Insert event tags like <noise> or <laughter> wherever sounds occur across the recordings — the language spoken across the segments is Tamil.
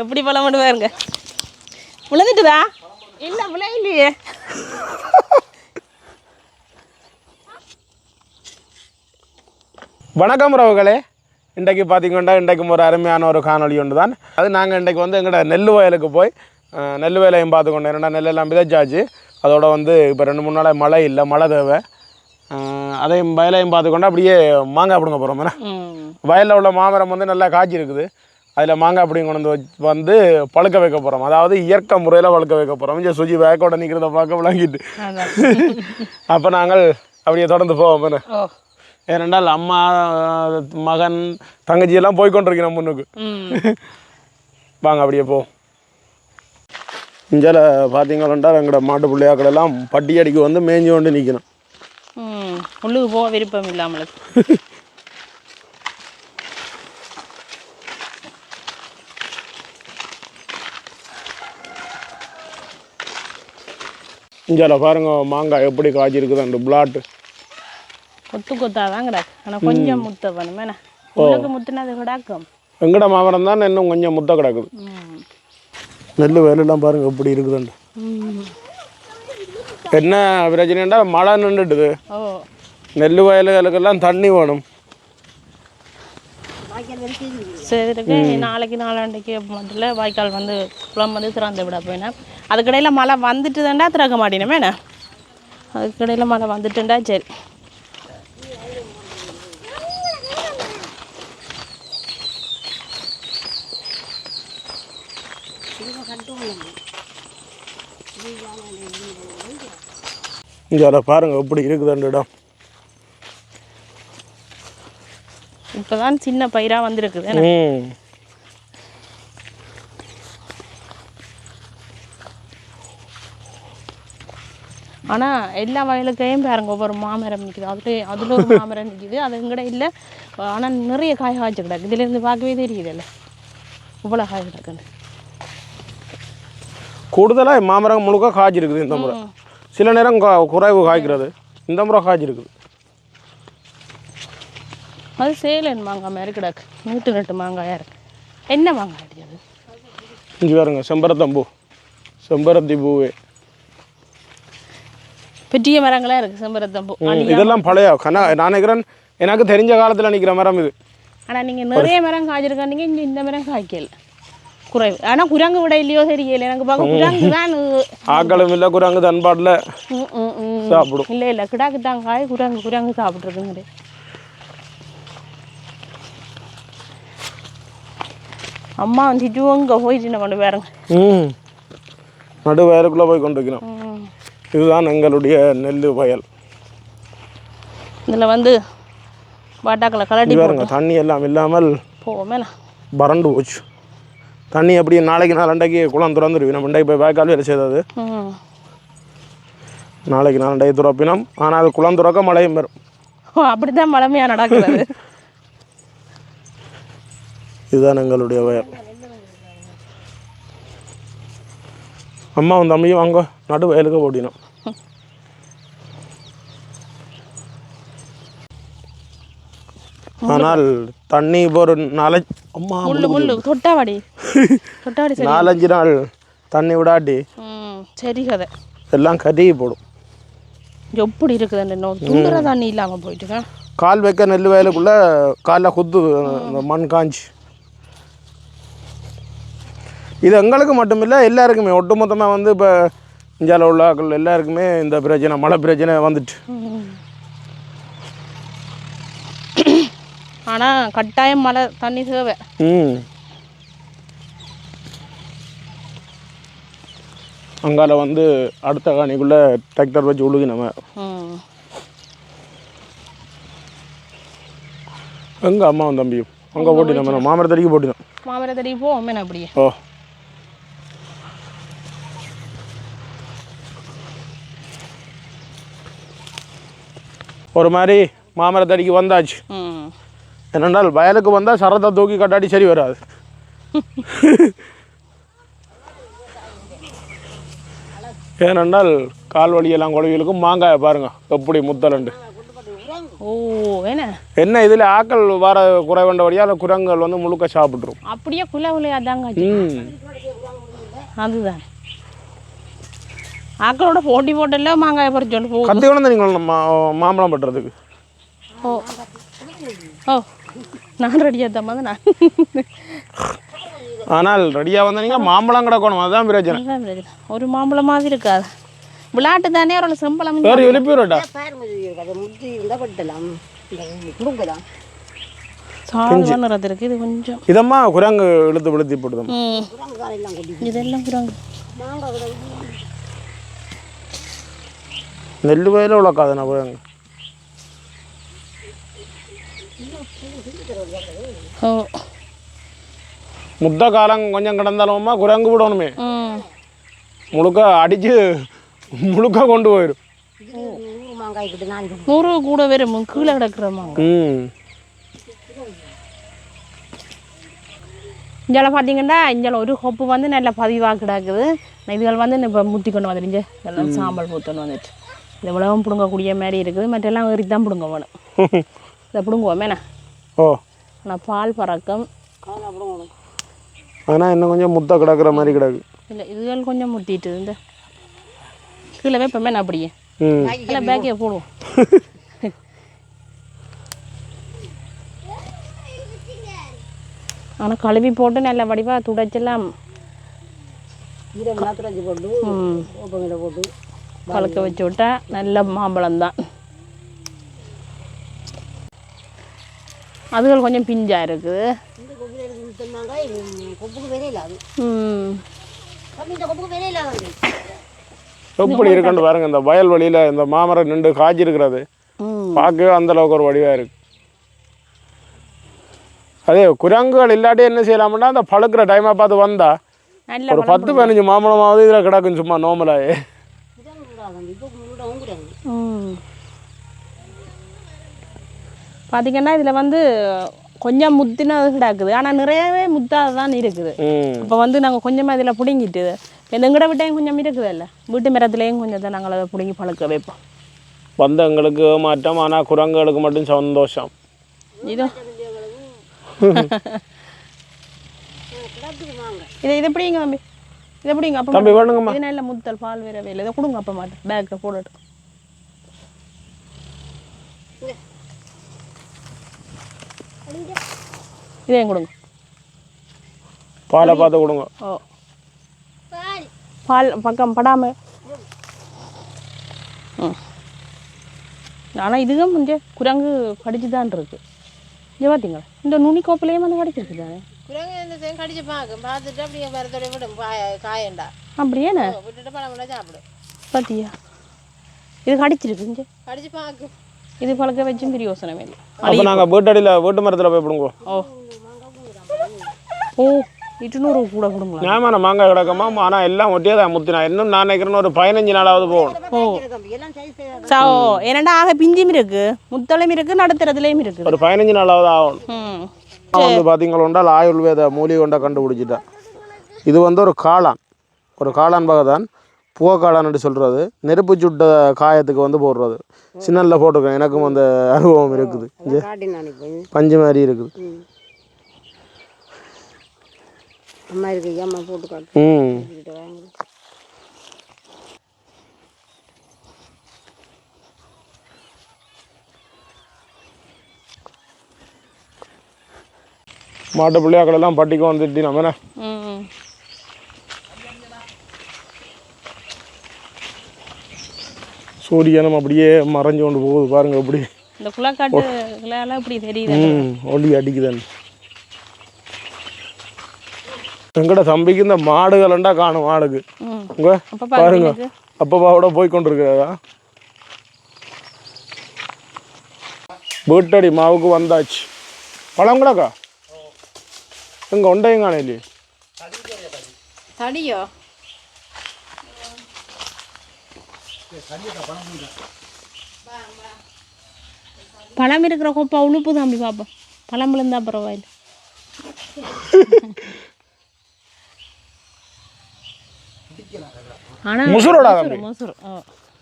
எப்படி பழம் மட்டும் பாருங்க. விழுந்துட்டுதா? இல்லை விழ இல்லையே வணக்கம் உறவுகளே. இன்றைக்கு பார்த்தீங்கன்னா இன்றைக்கும் ஒரு அருமையான ஒரு காணொளி ஒன்று தான் அது நாங்கள் இன்றைக்கு வந்து எங்களோட நெல் வயலுக்கு போய் நெல் வயலையும் பார்த்துக்கொண்டோம் என்னென்னா நெல்லெல்லாம் விதைச்சாச்சு. அதோட வந்து இப்போ ரெண்டு மூணு நாளாக மழை இல்லை மழை தேவை. அதையும் வயலையும் பார்த்துக்கொண்டு அப்படியே மாங்காய் பிடுங்க போகிறோம் வயலில் உள்ள மாமரம் வந்து நல்லா காய்ச்சி இருக்குது அதில் மாங்காய் அப்படியும் கொண்டு வந்து வந்து பழுக்க வைக்க போகிறோம் அதாவது இயற்கை முறையில் பழுக்க வைக்க போகிறோம் இங்கே சுஜி வேக்கோட நிற்கிறத பார்க்க விளங்கிட்டு. அப்போ நாங்கள் அப்படியே தொடர்ந்து போவோம். ஏனென்றால் அம்மா மகன் தங்கச்சி எல்லாம் போய் கொண்டிருக்கிறோம் முன்னுக்கு. வாங்க அப்படியே போ. இஞ்சால பார்த்தீங்கன்னா எங்களோட மாட்டு பிள்ளையாக்கள் எல்லாம் பட்டி அடிக்கு வந்து மேய்ஞ்சு கொண்டு நிற்கணும். உள்ளுக்கு போக விருப்பம் இல்லாமலுக்கு <laughs> இஞ்சால பாருங்க மாங்காய் எப்படி காய்ச்சிருக்குது அந்த பிளாட்டு கொத்து கொத்தா தான் கிடக்கு. ஆனால் கொஞ்சம் முத்த பண்ணுமே முத்துனது கிடக்கும். எங்கட மாமரம் தான் இன்னும் கொஞ்சம் முத்த கிடக்குது. நெல் வேலையெல்லாம் பாருங்க எப்படி இருக்குதுண்டு என்ன பிரச்சனைண்டா மழை நின்றுட்டுது நெல் வயல்களுக்கெல்லாம் தண்ணி வேணும். சரி நாளைக்கு நாளாண்டைக்கு மட்டும் வாய்க்கால் வந்து குளம் வந்து திறந்து விட போயினேன். அதுக்கிடையில் மழை வந்துட்டுதாண்டா திறக்க மாட்டேனமே என்ன? அதுக்கிடையில் மழை வந்துட்டுண்டா சரி. இஞ்சால பாருங்க எப்படி இருக்குதுண்டு இடம் இப்போதான் சின்ன பயிராக வந்திருக்குது ஆனால் எல்லா வயலுக்கையும் பாருங்க ஒவ்வொரு மாமரம் நிற்குது அதுல அதில் ஒரு மாமரம் நிற்குது அது எங்கட இல்லை. ஆனால் நிறைய காய் காய்ச்சி கிடக்கு. இதுலேருந்து பார்க்கவே தெரியுதுல்ல. இவ்வளோ காய் கிடக்குன்னு. கூடுதலாக மாமரம் முழுக்க காய்ச்சிருக்குது இந்த முறை. சில நேரம் குறைவு காய்க்கிறது. இந்த முறை காய்ச்சிருக்குது. அது சேலன் மாங்காய் மாதிரி கிடக்கு. நூற்று நட்டு மாங்காயாக இருக்கு. என்ன மாங்காய் அடிச்சது இங்கே பாருங்க செம்பரத்தம்பூ. செம்பருத்தி பூவே. பெரிய மரங்களா இருக்கு செம்பரத்தம்பூ. இதெல்லாம் பழைய நான் நினைக்கிறேன் எனக்கு தெரிஞ்ச காலத்தில் நிற்கிற மரம் இது. ஆனால் நீங்கள் நிறைய மரம் காய்ச்சிருக்காண்டீங்க இங்கே இந்த மரம் காய்க்கல. குறைவு. ஆனால் குரங்கு விட இல்லையோ தெரியல. எனக்கு பார்க்க குரங்கு தான் ஆக்களும் இல்லை குரங்கு தன்பாட்டில். சாப்பிடும். இல்லை இல்லை கிடாக்கு தான் காய் குரங்கு குரங்கு சாப்பிட்ருக்குங்க அம்மா வந்துட்டு அங்கே போயிட்டு கொண்டு பாருங்க ம். நடு வயலுக்குள்ளே போய் கொண்டிருக்கிறோம். இதுதான் எங்களுடைய நெல் வயல். இதில் வந்து வாட்டாக்களை கலட்டி பாருங்க தண்ணி எல்லாம் இல்லாமல் போவோமேண்ணா வறண்டு போச்சு. தண்ணி எப்படி நாளைக்கு நாளண்டைக்கு குளம் திறந்துருவி நம்ம இன்றைக்கு போய் வாய்க்கால் வேலை செய்தது. நாளைக்கு நாளண்டைக்கு துறப்பினோம். ஆனால் அது குளம் துறக்க மழையும் வரும் ஓ அப்படித்தான் மழமையாக நடக்கிறது <laughs> இதுதான் எங்களுடைய வயல். அம்மாவும் தம்பியும் அங்கே நடு வயலுக்கு போட்டினோம் ஆனால் தண்ணி இப்போ ஒரு நாலஞ்சு அம்மா முள்ளு முள்ளு தொட்டாவாடி. <laughs> தொட்டாவாடி நாலஞ்சு நாள் தண்ணி விடாட்டி ம் சரி கதை. எல்லாம் கருகி போடும். எப்படி இருக்குது தண்ணி இல்லாமல் போயிட்டுங்க கால் வைக்க நெல் வயலுக்குள்ளே காலில் குத்து மண் காஞ்சி. இது எங்களுக்கு மட்டுமில்லை எல்லாருக்குமே. ஒட்டுமொத்தமாக வந்து இப்போ இந்தியாவில் உள்ள ஆட்கள் எல்லாருக்குமே இந்த பிரச்சனை மழை பிரச்சனை வந்துட்டு. ஆனால் கட்டாயம் மழை தண்ணி தேவை. ம். அங்கால வந்து அடுத்த காணிக்குள்ளே டிராக்டர் வச்சு உழுகி நம்ம எங்கள் அம்மாவும் தம்பியும்? அங்கே போட்டினோம் மாமரத்தடிக்கு போட்டினோம். மாமரத்தடி போவோமே அப்படியே. ஓ. ஒரு மாதிரி மாமரத்தடிக்கு வந்தாச்சு. என்னென்றால் வயலுக்கு வந்தால் சரத்தை தூக்கி கட்டாடி சரி வராது. ஏனென்றால் கால் வலியெல்லாம் குழவிகளுக்கும் மாங்காயை பாருங்க எப்படி முத்தலண்டு. ஓ என்ன? என்ன இதில் ஆக்கள் வர குறைவண்டபடியால் குரங்குகள் வந்து முழுக்க சாப்பிட்ரும் அப்படியே குலை அதுதான். ஆக்களோட போட்டி போட்டெல்லாம் மாங்காய் பறிச்சோண்டு போகுது. கற்றுக்கணும் நீங்கள் மா மாம்பழம் பட்டுறதுக்கு ஓ. ஓ நான் ரெடியாக தான் வந்து நான். ஆனால் ரெடியாக வந்தால் நீங்கள் மாம்பழம் கிடக்கணும் அதுதான் பிரச்சனை. ஒரு மாம்பழம் மாதிரி இருக்காது. விளையாட்டு தானே ஒரு செம்பளம் வேறு எழுப்பிடுறட்டா பாரு முதிர் அதை முத்தி இருந்தால் பட்டலாம் இந்த குடுங்கலாம் சாதாரண நிறத்து இருக்கு. இது கொஞ்சம். இதம்மா குரங்கு இழுத்து விழுத்தி போட்டுதம் ம். குரங்கு காலையெல்லாம் கொட்டி இதெல்லாம் குரங்கு. நெல் வயலில் உழக்காதுண்ணா குரங்கு ஓ முத்த காலம் கொஞ்சம் கிடந்தாலும்மா குரங்கு விடணுமே முழுக்க அடித்து முழுக்க கொண்டு போயிடும் நூறு கூட வரும் கீழே கிடக்குற மாங்காய் ம் இங்கே பார்த்தீங்கன்னா ஒரு கொப்பு வந்து நல்ல பதிவாக கிடக்குது இதுகள் வந்து இப்போ முத்தி கொண்டு வந்துடுங்க இதெல்லாம் சாம்பல் பூத்தொண்டு வந்துட்டு இந்த உலகம் பிடுங்கக்கூடிய மாதிரி இருக்குது. மற்றெல்லாம் ஏறி தான் பிடுங்க வேணும் <laughs> இதை பிடுங்குவோம் என்ன? ஓ. ஆனால் பால் பறக்கம். ஆனால் இன்னும் கொஞ்சம் முத்த கிடக்குற மாதிரி கிடக்கு. இல்லை இதுகள் கொஞ்சம் முத்திட்டு இந்த கீழே வைப்போமே நான் அப்படியே? ம். இல்லை பேக்கே போடுவோம். <laughs> ஆனால் கழுவி போட்டு நல்ல வடிவாக துடைச்செல்லாம் போட்டு போட்டு. பழுக்க வச்சு விட்டா நல்ல மாம்பழம் தான் அதுகள் கொஞ்சம் பிஞ்சா இருக்குது. எப்படி இருக்குன்னு பாருங்க இந்த வயல்வெளியில் இந்த மாமரம் நின்று காய்ச்சி இருக்கிறது. ம். பார்க்கவே அந்த அளவுக்கு ஒரு வடிவாக இருக்கு. அதே குரங்குகள் இல்லாட்டி என்ன செய்யலாம்னா அந்த பழுக்கிற டைமை பார்த்து வந்தா நல்ல ஒரு பத்து பதினஞ்சு மாம்பழமாவது இதில் கிடக்கும் சும்மா நோமலாயே பார்த்தீங்கன்னா இதில் வந்து கொஞ்சம் முத்தினது கிடக்குது. ஆனால் நிறையவே முத்தாது தான் இருக்குது. ம். இப்போ வந்து நாங்கள் கொஞ்சமாக இதில் பிடுங்கிட்டு எங்கட விட்டையும் கொஞ்சம் இருக்குது இல்லை வீட்டு மரத்துலேயும் கொஞ்சம் தான் நாங்கள் அதை பிடுங்கி பழுக்க வைப்போம். வந்த எங்களுக்கு மாற்றம் ஆனால் குரங்குகளுக்கு மட்டும் சந்தோஷம். இது. <laughs> <laughs> இதை இதை பிடிங்க தம்பி. இதை பிடிங்க அப்போ தம்பி வேணுங்கம்மா இது நல்ல முத்தல் பால் வேற வேலை. இதை கொடுங்க அப்போ மாட்டேன் பேக்கில் போட்டுட்டு இதையும் கொடுங்க. பாலை பார்த்து கொடுங்க. ஓ. பால். பக்கம் படாம. ம். ஆனால் இதுவும் கொஞ்சம் குரங்கு கடிச்சு தான் இருக்கு இங்கே பார்த்தீங்களா இந்த நுனி கோப்பிலையும் வந்து கடிச்சிருக்கு தானே குரங்கு இந்த சைடு கடிச்சு பார்க்கும் பார்த்துட்டு அப்படியே மரத்தோட விடும் காய காயண்டா அப்படியேண்ணே விட்டுட்டு பழம் கூட சாப்பிடும் பார்த்தியா இது கடிச்சிருக்கு இங்கே கடிச்சு பார்க்கும் இது பழக்க வச்சும் பெரிய யோசனை இல்லை அப்போ நாங்கள் வீட்டடியில் வீட்டு மரத்தில் போய் பிடுங்குவோம் ஓ ஓ இட்டுநூறு கூட கொடுங்களா ஞாபகம் மாங்காய் கிடக்கமா ஆனால் எல்லாம் ஒட்டியே தான் முத்தினா இன்னும் நான் நினைக்கிறேன்னு ஒரு பதினஞ்சு நாளாவது போகணும் ஓ தம்பி எல்லாம் சைஸ் சா ஏன்னாண்டா ஆக பிஞ்சும் இருக்கு முத்தலையும் இருக்கு நடுத்துறதுலையும் இருக்குது ஒரு பதினஞ்சு நாளாவது ஆகணும் வந்து பார்த்தீங்களா ஆயுர்வேத மூலிகை கொண்ட கண்டுபிடிச்சிட்டேன் இது வந்து ஒரு காளான். ஒரு காளான் வகை தான் புகக்காளான்னு சொல்கிறது நெருப்பு சுட்ட காயத்துக்கு வந்து போடுறது. சின்னல்ல போட்டிருக்கேன். எனக்கும் அந்த அனுபவம் இருக்குது. பஞ்சு மாதிரி இருக்குது. ம் அம்மா இருக்கு அம்மா போட்டு காட்டு ம் கிட்ட வாங்க மாட்டு பிள்ளையாக்களெல்லாம் பட்டிக்கு வந்துட்டு நம்ம என்ன சூரியனும் அப்படியே மறைஞ்சு கொண்டு போகுது பாருங்க அப்படி. இந்த குளக்காட்டு எல்லாம் இப்படி தெரியுது. ம் ஒளி அடிக்குதுன்னு. எங்கட தம்பிக்கு இந்த மாடுகளண்டா காணும் மாடுக்கு உங்க பாருங்க. அப்பப்பாவோட போய் கொண்டிருக்கிறதா வீட்டடி மாவுக்கு வந்தாச்சு. பழம் கூடக்கா எங்க ஒண்டையும் காணையிலே தடியோ பழம் இருக்கிற கொப்பா உழுப்பு தம்பி பார்ப்போம் பழம் விழுந்தா பரவாயில்ல.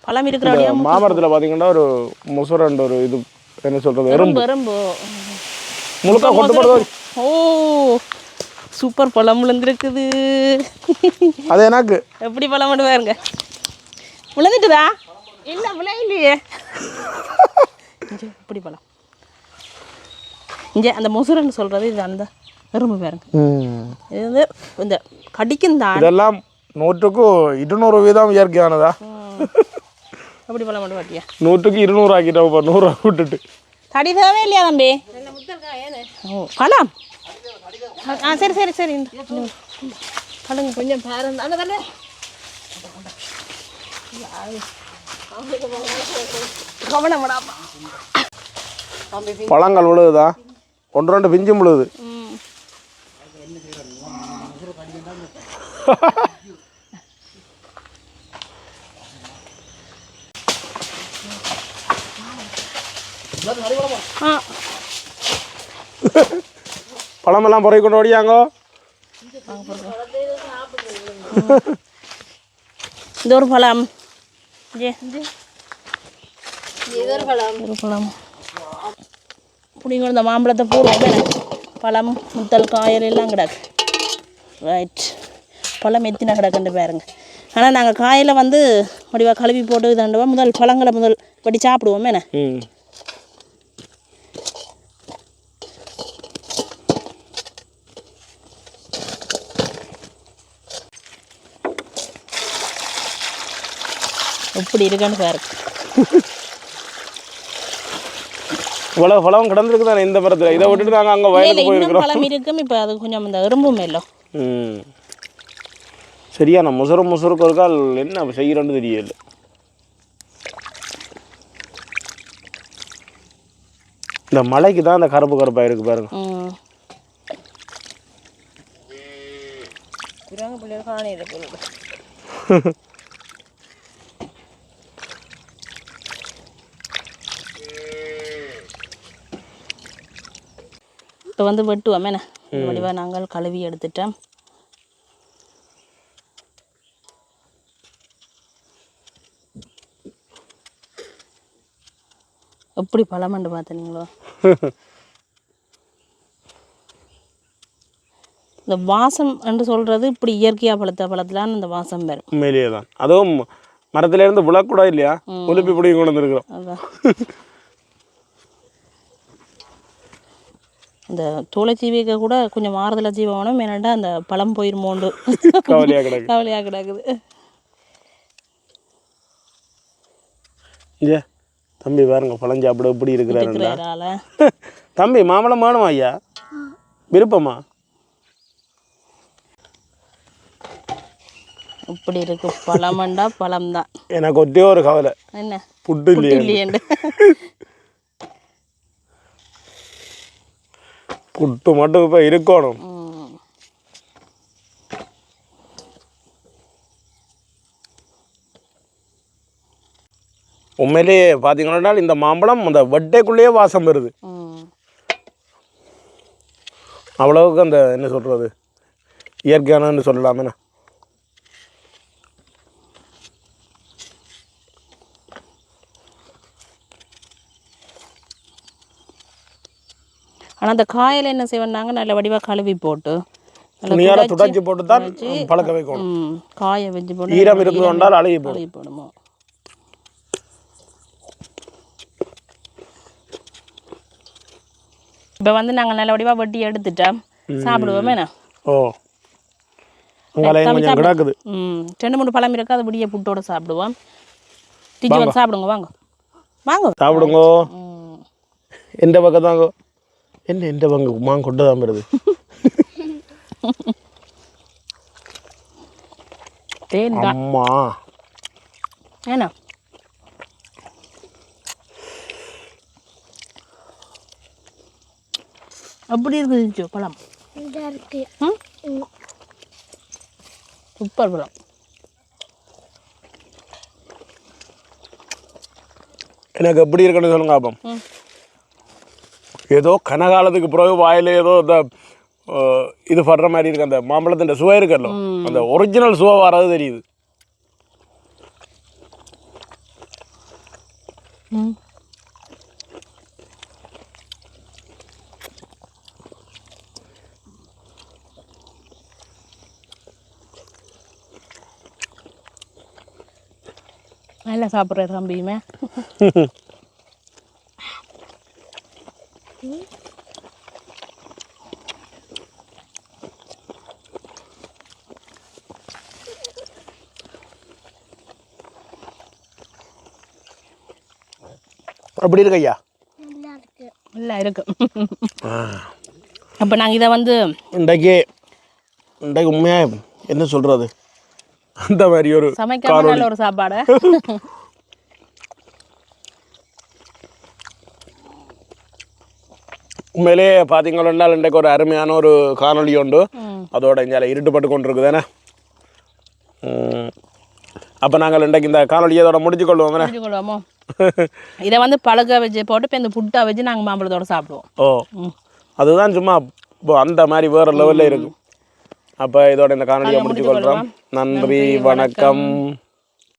பழம் இருக்கிற மாமரத்தில் பார்த்தீங்கன்னா ஒரு முசுரண்டு ஒரு இது என்ன சொல்கிறது எறும்பு எறும்பு. முழுக்க கொண்டு போடுறது. ஓ சூப்பர் பழம் விழுந்திருக்குது அது எனக்கு. எப்படி பழம் மட்டும் பாருங்க விழுந்துட்டுதா இல்லை விழ இல்லையே இங்கே இப்படி பழம். இங்கே அந்த முசுரன்னு சொல்கிறது இது அந்த எறும்பு பாருங்க. ம். இது வந்து இந்த கடிக்கும் தான் இதெல்லாம் நூற்றுக்கு இருநூறு வீதம் இயற்கையானதா? எப்படி பழம் மட்டும் பாட்டியா நூற்றுக்கு இருநூறு ஆக்கிட்டோம் இப்போ நூறு விட்டுட்டு. தடி தேவை இல்லையா தம்பி பழம்? ஆ சரி சரி சரி. பழங்க கொஞ்சம் பாரு அந்த தானே கவனப்படாப்பா பழங்கள் விழுகுதா? ஒன்று ரெண்டு பிஞ்சும் விழுகுது. ம். <laughs> ஆ. பழமெல்லாம் புறவை கொண்டு ஓடியாங்கோ. இது ஒரு பழம். பழம். பிடிங்க இந்த மாம்பழத்தை போடுவோம் பழம் முத்தல் காயல் எல்லாம் கிடக்கு. ரைட் பழம் எத்தின கிடக்குன்னு பாருங்க. ஆனால் நாங்கள் காயில் வந்து வடிவா கழுவி போட்டு இதாண்டுவா முதல் பழங்களை முதல் படி சாப்பிடுவோம் என்ன? எப்படி இருக்குன்னு பாருங்க இவ்வளோ பழம் கிடந்திருக்கு தானே இந்த மரத்தில்? இதை விட்டுட்டு நாங்கள் அங்கே வயலுக்கு போயிருக்கிறோம். பழம் இருக்கும் இப்போ அது கொஞ்சம் இந்த எறும்பு மேலும் ம். சரியான முசுறு முசுறுக்கு ஒரு கால் என்ன செய்கிறோன்னு தெரியல. இந்த மலைக்கு தான் அந்த கருப்பு கருப்பாக இருக்கு பாருங்க. ம். பிள்ளைகள் காணையில் போகுது இப்போ வந்து வெட்டுவோம். என்ன? வடிவாக நாங்கள் கழுவி எடுத்துட்டோம். எப்படி பழமண்டு பார்த்தீங்களோ? இந்த வாசம் என்று சொல்கிறது இப்படி இயற்கையாக பழுத்த பழத்துலான்னு இந்த வாசம் வரும். உண்மையிலேயே தான். அதுவும் மரத்துலேருந்து விழக்கூட இல்லையா? உலுப்பி பிடிங்கி கொண்டு வந்துருக்குறோம். இந்த துளச்சீவிக்க கூட கொஞ்சம் மாறுதல ஜீவனம் ஏன்னாண்டா அந்த பழம் போயிருமோண்டு கவலையாக கிடக்கு. கவலையாக கிடக்குது. இங்கே தம்பி பாருங்க பழம் சாப்பிட எப்படி இருக்கிறாரால தம்பி மாம்பழம் வேணுமா ஐயா? விருப்பமா? இப்படி இருக்கு பழமண்டா பழம் தான். எனக்கு ஒரே ஒரு கவலை. என்ன? புட்டு இல்லையே. இல்லையேண்டு புட்டு மட்டும் இப்போ இருக்கணும் உண்மையிலேயே பார்த்தீங்கன்னா இந்த மாம்பழம் அந்த வட்டைக்குள்ளேயே வாசம் வருது அவ்வளவுக்கு அந்த என்ன சொல்கிறது இயற்கையானன்னு சொல்லலாமேண்ணா ஆனா அந்த காயில என்ன செய்வாங்க நல்ல வடிவா கழுவி போட்டு துணியால் துடைச்சு- போட்டு தான் பழக்க வைக்கணும். காய வச்சு போட்டு ஈரம் இருக்குது கொண்டால் அழுகி போடும். போடுமோ. இப்போ வந்து நாங்கள் நல்ல வடிவா வெட்டி எடுத்துட்டோம் சாப்பிடுவோமே ஓ. கிடக்குது. ம் ரெண்டு மூணு பழம் இருக்கு அது விடிய புட்டோட சாப்பிடுவோம். டிஜி வந்து சாப்பிடுங்க வாங்க. வாங்க. சாப்பிடுங்கோ. எந்த பக்கம் தாங்கோ என்ன எந்த பங்கு மாங்க கொண்டு தான் வருது? தேன் தான் அம்மா. ஏண்ணா அப்படி இருக்குது பழம். ம்? சூப்பர் பழம். எனக்கு எப்படி இருக்குன்னு சொல்லுங்க அப்பம். ம். ஏதோ கனகாலத்துக்கு பிறகு வாயில் ஏதோ இந்த இது படுற மாதிரி இருக்கு. அந்த மாம்பழத்தின் சுவை இருக்கல அந்த ஒரிஜினல் சுவை வராது தெரியுது. நல்லா சாப்பிட்ற தம்பியுமே. <laughs> அப்படி இருக்கு ஐயா? நல்லா இருக்கு. அப்போ நாங்கள் இதை வந்து இன்றைக்கு இன்றைக்கு உண்மையாக என்ன சொல்கிறது அந்த மாதிரி ஒரு சமைக்காம நல்ல ஒரு சாப்பாடு. உண்மையிலேயே பார்த்தீங்கன்னா இன்றைக்கு ஒரு அருமையான ஒரு காணொளி உண்டு. அதோட இங்கே இருட்டுப்பட்டு கொண்டு இருக்குதானே அப்போ நாங்கள் இன்றைக்கு இந்த காணொலியை அதோட முடிச்சு கொள்வோம் கொள்வோமோ? <laughs> இதை வந்து பழக வச்சு போட்டு இப்போ இந்த புட்டை வச்சு நாங்கள் மாம்பழத்தோட சாப்பிடுவோம். ஓ. அதுதான் சும்மா இப்போ அந்த மாதிரி வேறு லெவலில் இருக்கும். அப்போ இதோட இந்த காணொலியை முடிச்சு கொள்கிறோம். நன்றி வணக்கம்.